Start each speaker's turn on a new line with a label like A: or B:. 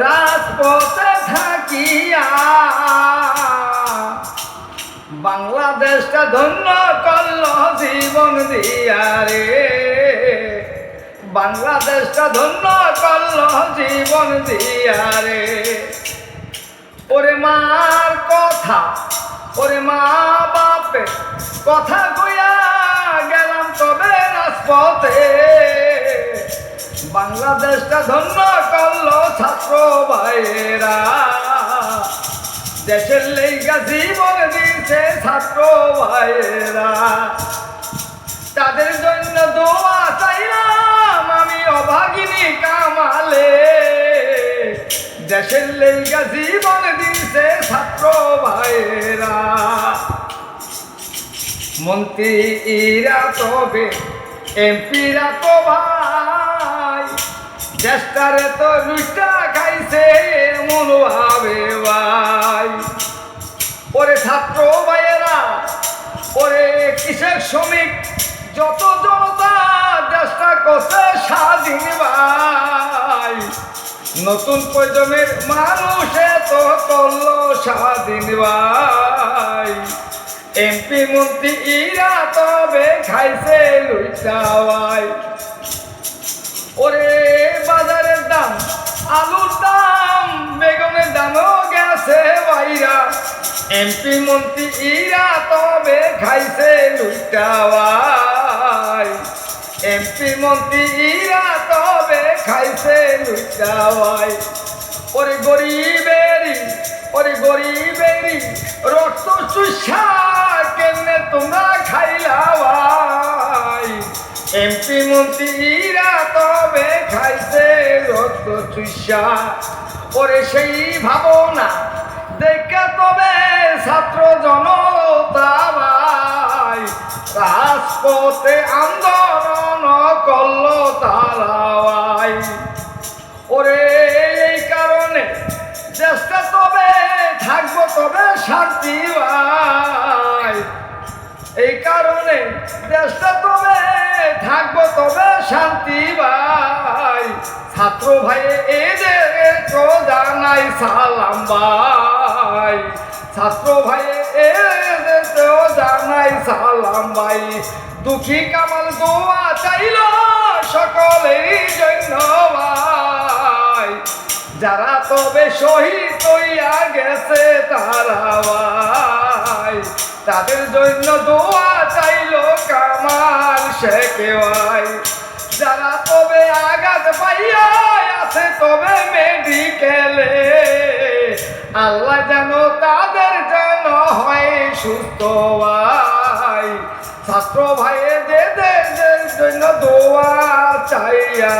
A: রাজপথে থাকিয়া বাংলাদেশটা ধন্য করল জীবন দিয়া রে। বাংলাদেশটা ধন্য করল জীবন দিয়া রে। ওরে মার কথা, ওরে মা বাপে কথা কইয়া গেলাম তবে রাজপথে। বাংলাদেশটা ধন্য করল ছাত্র ভাইয়েরা। দেশের লেগা জীবন দিয়েছে ছাত্র ভাইয়েরা। তাদের জন্য দোয়া চাইলাম আমি অভাগিনী কামালে। দেশের লেগা জীবন দিয়েছে ছাত্র ভাইয়েরা। মন্ত্রীরা তবে, এমপিরা তো ভাই। চেষ্টারে তো লুটা খাইছে, এমন ভাবে ভাই। ওরে ছাত্র ভাইয়েরা, ওরে কৃষক শ্রমিক, যত জনতা চেষ্টা করছে স্বাধীন ভাই। নতুন প্রজন্মের মানুষে তো করল স্বাধীন ভাই। এমপি মন্ত্রী ইরা তবে খাইছে লুইটাওয়াই ওরে আলুর দাম, বেগুনের দামও গেছে বাইরা এমপি মন্ত্রী ইরা তবে খাইছে লুইটাওয়াই এমপি মন্ত্রী ইরা তবে খাইছে লুইটাওয়াই ওরে গরিবেরি ওরে গরিবেরি, রক্ত চুষা কেনে তোমরা খাইলা ভাই এমপি মন্ত্রীরা তবে খাইছে রক্ত চুষা ওরে সেই ভাবনা। দেখে তবে ছাত্র জনতা রাজপথে আন্দোলন করল তারাই ওরে এই কারণে দেশটা তবে থাকব তবে শান্তি ভাই। ছাত্র ভাই, এদের জানাই সালাম ভাই। ছাত্র ভাই, এদের জানাই সালাম ভাই। দুঃখী কামাল দোয়া চাইল সকলেরই জন্য ভাই। যারা তবে শহীদ হইয়া গেছে তারা ভাই। তাদের জন্য দোয়া চাইলো কামাল শেখে ভাই যারা তবে আঘাত পাইয়া আছে তবে মেডিকেলে আল্লাহ যেন তাদের যেন হয় সুস্থ ভাই ছাত্র ভাইয়েদের জন্য দোয়া চাইয়া